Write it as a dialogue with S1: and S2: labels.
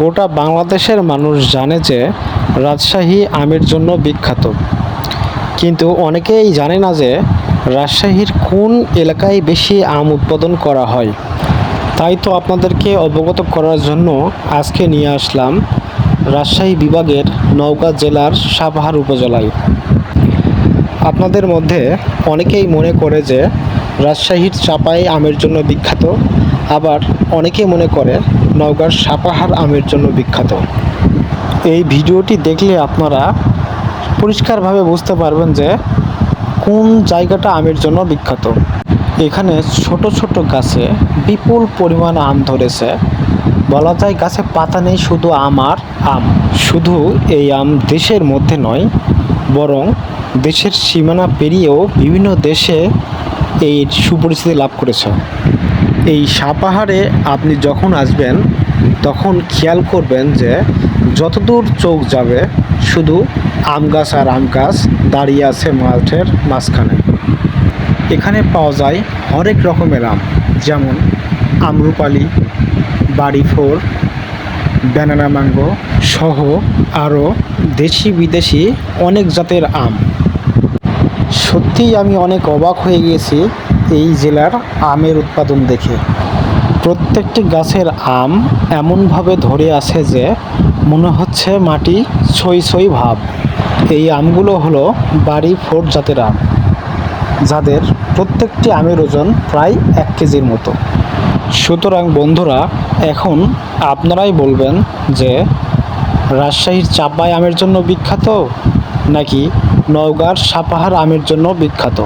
S1: গোটা বাংলাদেশের মানুষ জানে যে রাজশাহী আমের জন্য বিখ্যাত। কিন্তু অনেকেই জানে না যে রাজশাহীর কোন এলাকায় বেশি আম উৎপাদন করা হয়। তাই তো আপনাদেরকে অবগত করার জন্য আজকে নিয়ে আসলাম রাজশাহী বিভাগের নওগাঁ জেলার সাপাহার উপজেলায়। আপনাদের মধ্যে অনেকেই মনে করে যে রাজশাহীর চাপাই আমের জন্য বিখ্যাত। আবার অনেকেই মনে করে নওগাঁর সাপাহার আমের জন্য বিখ্যাত। এই ভিডিওটি দেখলে আপনারা পরিষ্কারভাবে বুঝতে পারবেন যে কোন জায়গাটা আমের জন্য বিখ্যাত। এখানে ছোট ছোট গাছে বিপুল পরিমাণ আম ধরেছে। বলা যায় গাছে পাতা নেই, শুধু আম আর আম। শুধু এই আম দেশের মধ্যে নয়, বরং দেশের সীমানা পেরিয়েও বিভিন্ন দেশে এই সুপরিচিতি লাভ করেছে। এই সাপাহারে আপনি যখন আসবেন, তখন খেয়াল করবেন যে যতদূর চোখ যাবে, শুধু আম গাছ আর আম গাছ দাঁড়িয়ে আছে মাঠের মাঝখানে। এখানে পাওয়া যায় হরেক রকমের আম, যেমন আমরুপালি বাড়ি ফোর ব্যানানা ম্যাঙ্গো সহ আরও দেশি বিদেশি অনেক জাতের আম। সত্যিই আমি অনেক অবাক হয়ে গিয়েছি এই জেলার আমের উৎপাদন দেখে। প্রত্যেকটি গাছের আম এমনভাবে ধরে আছে যে মনে হচ্ছে মাটি ছই ছই ভাব। এই আমগুলো হলো বাড়ি ফোর জাতের আম, যাদের প্রত্যেকটি আমের ওজন প্রায় এক কেজির মতো। সুতরাং বন্ধুরা, এখন আপনারাই বলবেন যে রাজশাহীর চাপাই আমের জন্য বিখ্যাত নাকি নওগাঁর সাপাহার আমের জন্য বিখ্যাত?